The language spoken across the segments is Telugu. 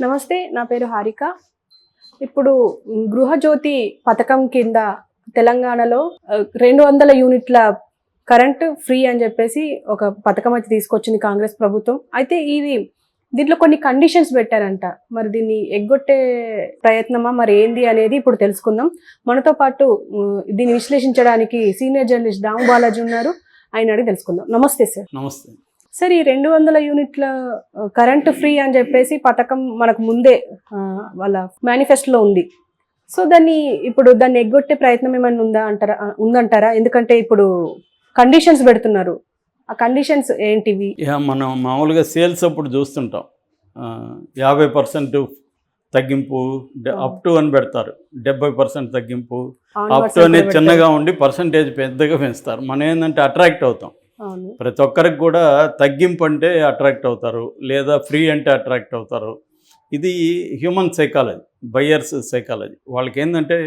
నమస్తే నా పేరు హారిక. ఇప్పుడు గృహజ్యోతి పథకం కింద తెలంగాణలో రెండు వందల యూనిట్ల కరెంట్ ఫ్రీ అని చెప్పేసి ఒక పథకం అయితే తీసుకొచ్చింది కాంగ్రెస్ ప్రభుత్వం. అయితే ఇది దీంట్లో కొన్ని కండిషన్స్ పెట్టారంట. మరి దీన్ని ఎగ్గొట్టే ప్రయత్నమా? మరి ఏంది అనేది ఇప్పుడు తెలుసుకుందాం. మనతో పాటు దీన్ని విశ్లేషించడానికి సీనియర్ జర్నలిస్ట్ దాము బాలాజీ ఉన్నారు. ఆయన అడిగి తెలుసుకుందాం. నమస్తే సార్. నమస్తే. సార్ ఈ రెండు వందల యూనిట్ల కరెంటు ఫ్రీ అని చెప్పేసి పథకం మనకు ముందే వాళ్ళ మేనిఫెస్టోలో ఉంది. సో దాన్ని ఇప్పుడు దాన్ని ఎగ్గొట్టే ప్రయత్నం ఏమైనా ఉందా అంటారా? ఉందంటారా? ఎందుకంటే ఇప్పుడు కండిషన్స్ పెడుతున్నారు. ఆ కండిషన్స్ ఏంటివి? మనం మామూలుగా సేల్స్ అప్పుడు చూస్తుంటాం. యాభై పర్సెంట్ తగ్గింపు అప్ టు అని పెడతారు. డెబ్బై పర్సెంట్ తగ్గింపు అప్ టు అనేది చిన్నగా ఉండి పర్సంటేజ్ పెద్దగా పెంచుతారు. మనం ఏంటంటే అట్రాక్ట్ అవుతాం. ప్రతి ఒక్కరికి కూడా తగ్గింపు అంటే అట్రాక్ట్ అవుతారు లేదా ఫ్రీ అంటే అట్రాక్ట్ అవుతారు. ఇది హ్యూమన్ సైకాలజీ బయ్యర్స్ సైకాలజీ. వాళ్ళకి ఏంటంటే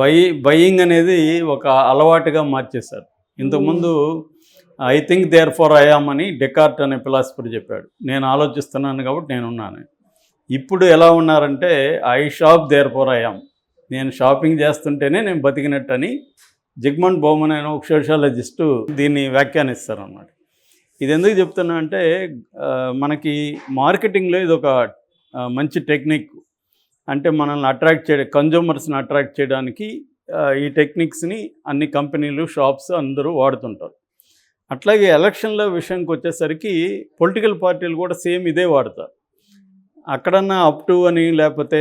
బై బయింగ్ అనేది ఒక అలవాటుగా మార్చేశారు. ఇంతకుముందు I think therefore I am అని డెకార్ట్ అనే ఫిలాసఫర్ చెప్పాడు. నేను ఆలోచిస్తున్నాను కాబట్టి నేను ఉన్నాను. ఇప్పుడు ఎలా ఉన్నారంటే I shop therefore I am నేను షాపింగ్ చేస్తుంటేనే నేను బతికినట్టు అని జిగ్మండ్ బోమన్ అనే ఒక సోషాలజిస్టు దీన్ని వ్యాఖ్యానిస్తారు అన్నమాట ఇది ఎందుకు చెప్తున్నా అంటే మనకి మార్కెటింగ్లో ఇది ఒక మంచి టెక్నిక్. అంటే మనల్ని అట్రాక్ట్ చేయడం కన్జ్యూమర్స్ని అట్రాక్ట్ చేయడానికి ఈ టెక్నిక్స్ని అన్ని కంపెనీలు షాప్స్ అందరూ వాడుతుంటారు. అట్లాగే ఎలక్షన్ల విషయానికి వచ్చేసరికి పొలిటికల్ పార్టీలు కూడా సేమ్ ఇదే వాడతారు. అక్కడన్నా అప్ టు అని లేకపోతే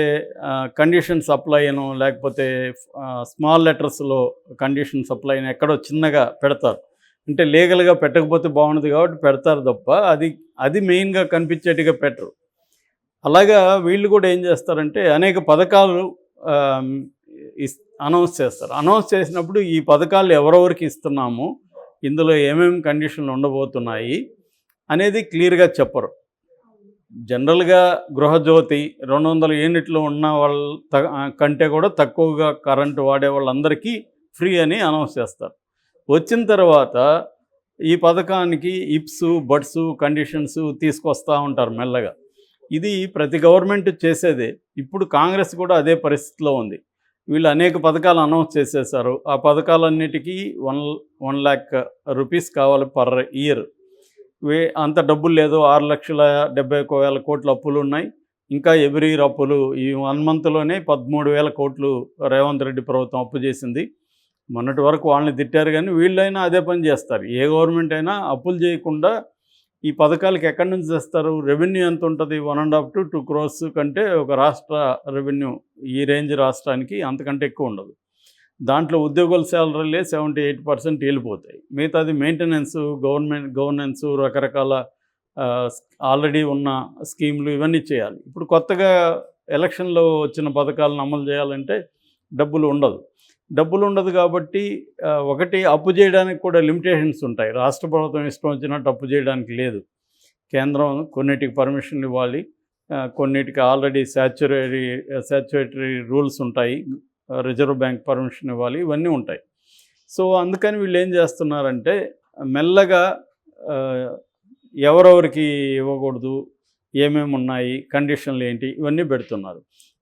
కండిషన్ సప్లై అను లేకపోతే స్మాల్ లెటర్స్లో కండిషన్ సప్లై అని ఎక్కడో చిన్నగా పెడతారు. అంటే లీగల్గా పెట్టకపోతే బాగుండదు కాబట్టి పెడతారు తప్ప అది అది మెయిన్గా కనిపించేట్టుగా పెట్టరు. అలాగా వీళ్ళు కూడా ఏం చేస్తారంటే అనేక పథకాలు అనౌన్స్ చేస్తారు. అనౌన్స్ చేసినప్పుడు ఈ పథకాలు ఎవరెవరికి ఇస్తున్నాము ఇందులో ఏమేమి కండిషన్లు ఉండబోతున్నాయి అనేది క్లియర్గా చెప్పరు. జనరల్గా గృహజ్యోతి రెండు వందల యూనిట్లు ఉన్న వాళ్ళ కంటే కూడా తక్కువగా కరెంటు వాడే వాళ్ళందరికీ ఫ్రీ అని అనౌన్స్ చేస్తారు. వచ్చిన తర్వాత ఈ పథకానికి ఇప్స్ బడ్స్ కండిషన్స్ తీసుకొస్తూ ఉంటారు మెల్లగా. ఇది ప్రతి గవర్నమెంట్ చేసేదే. ఇప్పుడు కాంగ్రెస్ కూడా అదే పరిస్థితిలో ఉంది. వీళ్ళు అనేక పథకాలు అనౌన్స్ చేసేసారు ఆ పథకాలన్నిటికీ వన్ వన్ ల్యాక్ రూపీస్ కావాలి పర్ ఇయర్. అంత డబ్బులు లేదు. ఆరు లక్షల డెబ్బై ఒక వేల కోట్ల అప్పులు ఉన్నాయి. ఇంకా ఎవ్రీ ఇయర్ అప్పులు ఈ వన్ మంత్లోనే పదమూడు వేల కోట్లు రేవంత్ రెడ్డి ప్రభుత్వం అప్పు చేసింది. మొన్నటి వరకు వాళ్ళని తిట్టారు కానీ వీళ్ళైనా అదే పని చేస్తారు. ఏ గవర్నమెంట్ అయినా అప్పులు చేయకుండా ఈ పథకాలకి ఎక్కడి నుంచి తెస్తారు? రెవెన్యూ ఎంత ఉంటుంది? One and half to two crores కంటే ఒక రాష్ట్ర రెవెన్యూ ఈ రేంజ్ రాష్ట్రానికి అంతకంటే ఎక్కువ ఉండదు. దాంట్లో ఉద్యోగుల శాలరీలే సెవెంటీ ఎయిట్ పర్సెంట్ వెళ్ళిపోతాయి మిగతాది మెయింటెనెన్స్ గవర్నమెంట్ గవర్నెన్స్ రకరకాల ఆల్రెడీ ఉన్న స్కీమ్లు ఇవన్నీ చేయాలి. ఇప్పుడు కొత్తగా ఎలక్షన్లో వచ్చిన పథకాలను అమలు చేయాలంటే డబ్బులు ఉండదు. డబ్బులు ఉండదు కాబట్టి ఒకటి అప్పు చేయడానికి కూడా లిమిటేషన్స్ ఉంటాయి. రాష్ట్ర ప్రభుత్వం ఇష్టం వచ్చినట్టు అప్పు చేయడానికి లేదు. కేంద్రం కొన్నిటికి పర్మిషన్లు ఇవ్వాలి. కొన్నిటికి ఆల్రెడీ శాచ్యురేటరీ శాచ్యురేటరీ రూల్స్ ఉంటాయి. రిజర్వ్ బ్యాంక్ పర్మిషన్ ఇవ్వాలి ఇవన్నీ ఉంటాయి. సో అందుకని వీళ్ళు ఏం చేస్తున్నారంటే మెల్లగా ఎవరెవరికి ఇవ్వకూడదు ఏమేమి ఉన్నాయి కండిషన్లు ఏంటి ఇవన్నీ పెడుతున్నారు.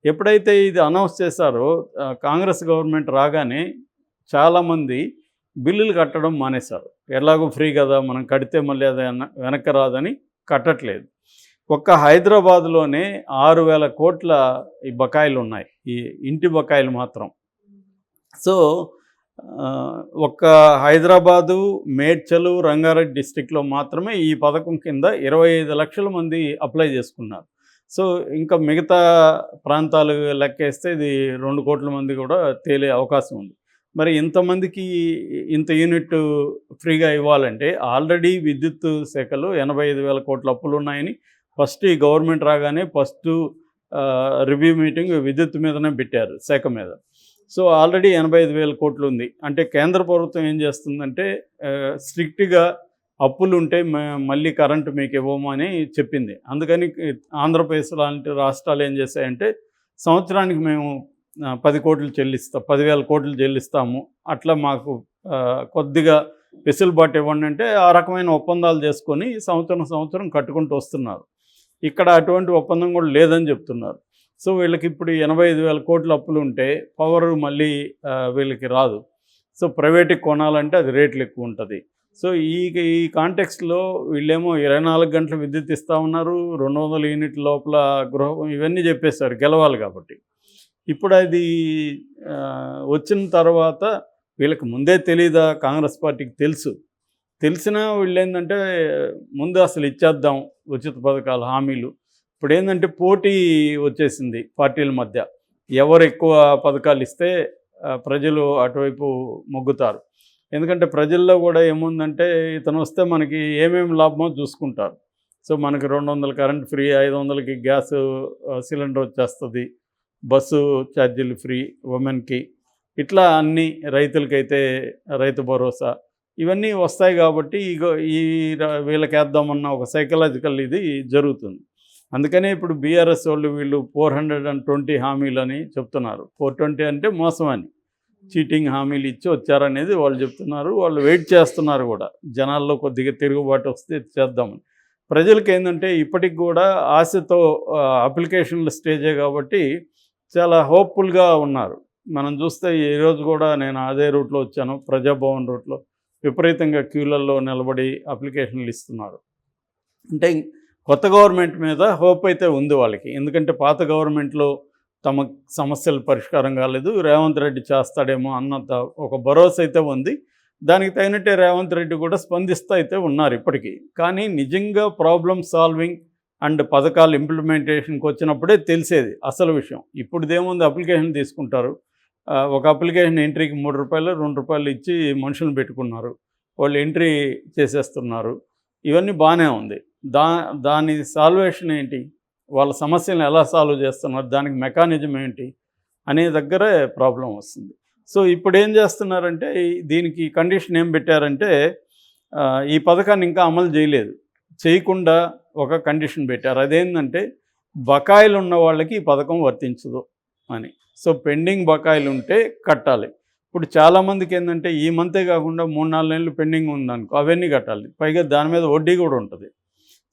ఎప్పుడైతే ఇది అనౌన్స్ చేశారో కాంగ్రెస్ గవర్నమెంట్ రాగానే చాలామంది బిల్లులు కట్టడం మానేశారు. ఎలాగో ఫ్రీ కదా మనం కడితే మళ్ళీ అది వెనక్కి రాదని కట్టట్లేదు. ఒక్క హైదరాబాద్లోనే ఆరు వేల కోట్ల ఈ బకాయిలు ఉన్నాయి. ఈ ఇంటి బకాయిలు మాత్రం. సో ఒక్క హైదరాబాదు మేడ్చలు రంగారెడ్డి డిస్టిక్లో మాత్రమే ఈ పథకం కింద ఇరవై ఐదు లక్షల మంది అప్లై చేసుకున్నారు. సో ఇంకా మిగతా ప్రాంతాలు లెక్కేస్తే ఇది రెండు కోట్ల మంది కూడా తేలే అవకాశం ఉంది. మరి ఇంతమందికి ఇంత యూనిట్ ఫ్రీగా ఇవ్వాలంటే ఆల్రెడీ విద్యుత్ శాఖలో ఎనభై ఐదు వేల కోట్ల అప్పులు ఉన్నాయని ఫస్ట్ ఈ గవర్నమెంట్ రాగానే ఫస్ట్ రివ్యూ మీటింగ్ విద్యుత్ మీదనే పెట్టారు శాఖ మీద. సో ఆల్రెడీ ఎనభై ఐదు వేల కోట్లు ఉంది. అంటే కేంద్ర ప్రభుత్వం ఏం చేస్తుందంటే స్ట్రిక్ట్గా అప్పులు ఉంటే మ- మళ్ళీ కరెంటు మీకు ఇవ్వము అని చెప్పింది. అందుకని ఆంధ్రప్రదేశ్ లాంటి రాష్ట్రాలు ఏం చేశాయంటే సంవత్సరానికి మేము పది కోట్లు చెల్లిస్తాం పదివేల కోట్లు చెల్లిస్తాము. అట్లా మాకు కొద్దిగా వెసులుబాటు ఇవ్వండి అంటే ఆ రకమైన ఒప్పందాలు చేసుకొని సంవత్సరం సంవత్సరం కట్టుకుంటూ వస్తున్నారు. ఇక్కడ అటువంటి ఒప్పందం కూడా లేదని చెప్తున్నారు. సో వీళ్ళకి ఇప్పుడు ఎనభై ఐదు వేల కోట్ల అప్పులు ఉంటే పవర్ మళ్ళీ వీళ్ళకి రాదు. సో ప్రైవేట్కి కొనాలంటే అది రేట్లు ఎక్కువ ఉంటుంది. సో ఈ ఈ కాంటెక్స్ట్లో వీళ్ళేమో ఇరవై నాలుగు గంటల విద్యుత్ ఇస్తా ఉన్నారు రెండు వందల యూనిట్ లోపల గృహం ఇవన్నీ చెప్పేశారు గెలవాలి కాబట్టి. ఇప్పుడు అది వచ్చిన తర్వాత వీళ్ళకి ముందే తెలీదా కాంగ్రెస్ పార్టీకి తెలుసు. తెలిసినా వీళ్ళు ఏంటంటే ముందు అసలు ఇచ్చేద్దాం ఉచిత పథకాలు హామీలు. ఇప్పుడు ఏంటంటే పోటీ వచ్చేసింది పార్టీల మధ్య. ఎవరు ఎక్కువ పథకాలు ఇస్తే ప్రజలు అటువైపు మొగ్గుతారు. ఎందుకంటే ప్రజల్లో కూడా ఏముందంటే ఇతను వస్తే మనకి ఏమేమి లాభమో చూసుకుంటారు. సో మనకి రెండు వందల కరెంట్ ఫ్రీ ఐదు వందలకి గ్యాస్ సిలిండర్ వచ్చేస్తుంది బస్సు ఛార్జీలు ఫ్రీ ఉమెన్కి. ఇట్లా అన్ని రైతులకైతే రైతు భరోసా. ఇవన్నీ వస్తాయి కాబట్టి ఇగో ఈ వీళ్ళకి వేద్దామన్న ఒక సైకలాజికల్ ఇది జరుగుతుంది. అందుకనే ఇప్పుడు బీఆర్ఎస్ వాళ్ళు వీళ్ళు ఫోర్ హండ్రెడ్ అండ్ ట్వంటీ హామీలు అని చెప్తున్నారు. ఫోర్ ట్వంటీ అంటే మోసం అని చీటింగ్ హామీలు ఇచ్చి వచ్చారనేది వాళ్ళు చెప్తున్నారు. వాళ్ళు వెయిట్ చేస్తున్నారు కూడా. జనాల్లో కొద్దిగా తిరుగుబాటు వస్తే చేద్దామని. ప్రజలకు ఏంటంటే ఇప్పటికి కూడా ఆశతో అప్లికేషన్ల స్టేజే కాబట్టి చాలా హోప్ఫుల్గా ఉన్నారు. మనం చూస్తే ఈరోజు కూడా నేను అదే రూట్లో వచ్చాను. ప్రజాభవన్ రూట్లో. విపరీతంగా క్యూలల్లో నిలబడి అప్లికేషన్లు ఇస్తున్నారు. అంటే కొత్త గవర్నమెంట్ మీద హోప్ అయితే ఉంది వాళ్ళకి. ఎందుకంటే పాత గవర్నమెంట్లో తమ సమస్యలు పరిష్కారం కాలేదు. రేవంత్ రెడ్డి చేస్తాడేమో అన్నంత ఒక భరోసా అయితే ఉంది. దానికి తగినట్టే రేవంత్ రెడ్డి కూడా స్పందిస్తూ అయితే ఉన్నారు ఇప్పటికీ. కానీ నిజంగా ప్రాబ్లమ్ సాల్వింగ్ అండ్ పథకాలు ఇంప్లిమెంటేషన్కి వచ్చినప్పుడే తెలిసేది అసలు విషయం. ఇప్పుడు దేముంది అప్లికేషన్ తీసుకుంటారు. ఒక అప్లికేషన్ ఎంట్రీకి మూడు రూపాయలు రెండు రూపాయలు ఇచ్చి మనుషులను పెట్టుకున్నారు. వాళ్ళు ఎంట్రీ చేసేస్తున్నారు. ఇవన్నీ బాగానే ఉంది. దా దాని సాల్వేషన్ ఏంటి? వాళ్ళ సమస్యలను ఎలా సాల్వ్ చేస్తున్నారు? దానికి మెకానిజం ఏంటి? అనే దగ్గరే ప్రాబ్లం వస్తుంది. సో ఇప్పుడు ఏం చేస్తున్నారంటే దీనికి కండిషన్ ఏం పెట్టారంటే ఈ పథకాన్ని ఇంకా అమలు చేయలేదు. చేయకుండా ఒక కండిషన్ పెట్టారు. అదేంటంటే బకాయిలు ఉన్న వాళ్ళకి ఈ పథకం వర్తించదు. అని. సో పెండింగ్ బకాయిలు ఉంటే కట్టాలి. ఇప్పుడు చాలామందికి ఏంటంటే ఈ మంతే కాకుండా మూడు నాలుగు నెలలు పెండింగ్ ఉందనుకో అవన్నీ కట్టాలి. పైగా దాని మీద వడ్డీ కూడా ఉంటుంది.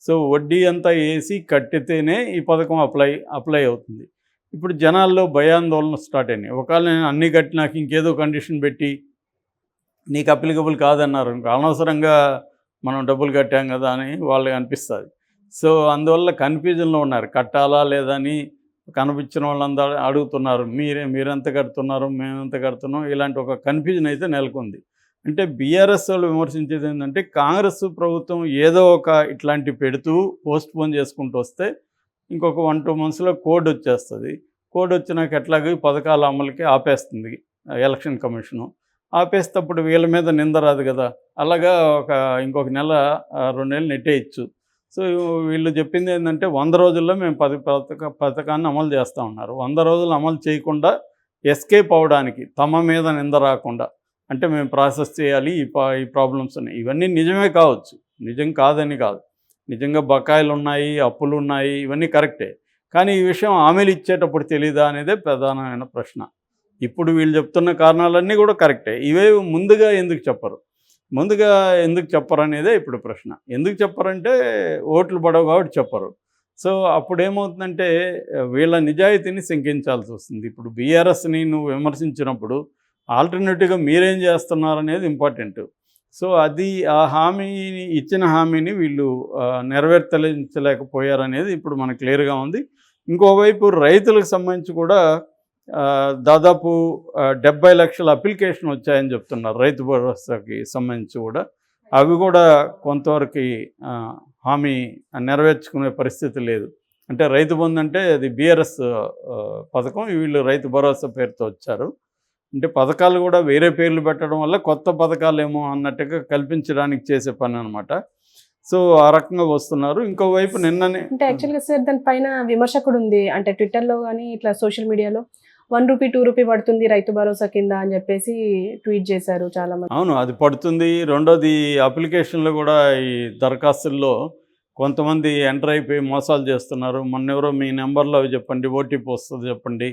సో వడ్డీ అంతా వేసి కట్టితేనే ఈ పథకం అప్లై అప్లై అవుతుంది. ఇప్పుడు జనాల్లో భయాందోళన స్టార్ట్ అయినాయి. ఒకవేళ నేను అన్నీ కట్టినాక ఇంకేదో కండిషన్ పెట్టి నీకు అప్లికబుల్ కాదన్నారు అనుకో, అనవసరంగా మనం డబ్బులు కట్టాం కదా అని వాళ్ళకి అనిపిస్తుంది. సో అందువల్ల కన్ఫ్యూజన్లో ఉన్నారు. కట్టాలా లేదా అని కనిపించిన వాళ్ళందరూ అడుగుతున్నారు మీరే మీరెంత కడుతున్నారు మేమెంత కడుతున్నాం? ఇలాంటి ఒక కన్ఫ్యూజన్ అయితే నెలకొంది. అంటే బీఆర్ఎస్ వాళ్ళు విమర్శించేది ఏంటంటే కాంగ్రెస్ ప్రభుత్వం ఏదో ఒక ఇట్లాంటి పెడుతూ పోస్ట్ పోన్ చేసుకుంటూ వస్తే ఇంకొక వన్ టూ మంత్స్లో కోడ్ వచ్చేస్తుంది. కోడ్ వచ్చినాక ఎట్లాగో పథకాల అమలుకి ఆపేస్తుంది ఎలక్షన్ కమిషను ఆపేస్తప్పుడు వీళ్ళ మీద నింద రాదు కదా. అలాగా ఒక ఇంకొక నెల రెండు నెలలు నెట్టేయచ్చు. సో వీళ్ళు చెప్పింది ఏంటంటే వంద రోజుల్లో మేము పది పథక పథకాన్ని అమలు చేస్తూ ఉన్నారు. వంద రోజులు అమలు చేయకుండా ఎస్కేప్ అవడానికి తమ మీద నింద రాకుండా అంటే మేము ప్రాసెస్ చేయాలి ఈ పా ఈ ప్రాబ్లమ్స్ ఉన్నాయి ఇవన్నీ నిజమే కావచ్చు. నిజం కాదని కాదు. నిజంగా బకాయిలు ఉన్నాయి అప్పులు ఉన్నాయి ఇవన్నీ కరెక్టే. కానీ ఈ విషయం హామీలు ఇచ్చేటప్పుడు తెలీదా అనేదే ప్రధానమైన ప్రశ్న. ఇప్పుడు వీళ్ళు చెప్తున్న కారణాలన్నీ కూడా కరెక్టే. ఇవే ముందుగా ఎందుకు చెప్పరు? ముందుగా ఎందుకు చెప్పరు అనేదే ఇప్పుడు ప్రశ్న. ఎందుకు చెప్పరంటే ఓట్లు పడవు కాబట్టి చెప్పరు. సో అప్పుడు ఏమవుతుందంటే వీళ్ళ నిజాయితీని శంకించాల్సి వస్తుంది. ఇప్పుడు బీఆర్ఎస్ని నువ్వు విమర్శించినప్పుడు ఆల్టర్నేటివ్గా మీరేం చేస్తున్నారు అనేది ఇంపార్టెంట్. సో అది ఆ హామీని ఇచ్చిన హామీని వీళ్ళు నెరవేర్చలేకపోయారనేది నెరవేర్తలించలేకపోయారనేది ఇప్పుడు మనకు క్లియర్గా ఉంది. ఇంకోవైపు రైతులకు సంబంధించి కూడా దాదాపు డెబ్బై లక్షల అప్లికేషన్ వచ్చాయని చెప్తున్నారు రైతు భరోసాకి సంబంధించి కూడా. అవి కూడా కొంతవరకు హామీ నెరవేర్చుకునే పరిస్థితి లేదు. అంటే రైతు బంధు అంటే అది బీఆర్ఎస్ పథకం వీళ్ళు రైతు భరోసా పేరుతో వచ్చారు. అంటే పథకాలు కూడా వేరే పేర్లు పెట్టడం వల్ల కొత్త పథకాలు ఏమో అన్నట్టుగా కల్పించడానికి చేసే పని అనమాట సో ఆ రకంగా వస్తున్నారు. ఇంకోవైపు నిన్ననే అంటే యాక్చువల్గా సార్ దానిపైన విమర్శ కూడా ఉంది అంటే ట్విట్టర్లో కానీ ఇట్లా సోషల్ మీడియాలో వన్ రూపీ టూ రూపీ పడుతుంది రైతు భరోసా కింద అని చెప్పేసి ట్వీట్ చేశారు చాలా మంది అవును అది పడుతుంది. రెండోది అప్లికేషన్లో కూడా ఈ దరఖాస్తుల్లో కొంతమంది ఎంటర్ అయిపోయి మోసాలు చేస్తున్నారు. మొన్న ఎవరో మీ నెంబర్లో చెప్పండి ఓటీపీ వస్తుంది చెప్పండి.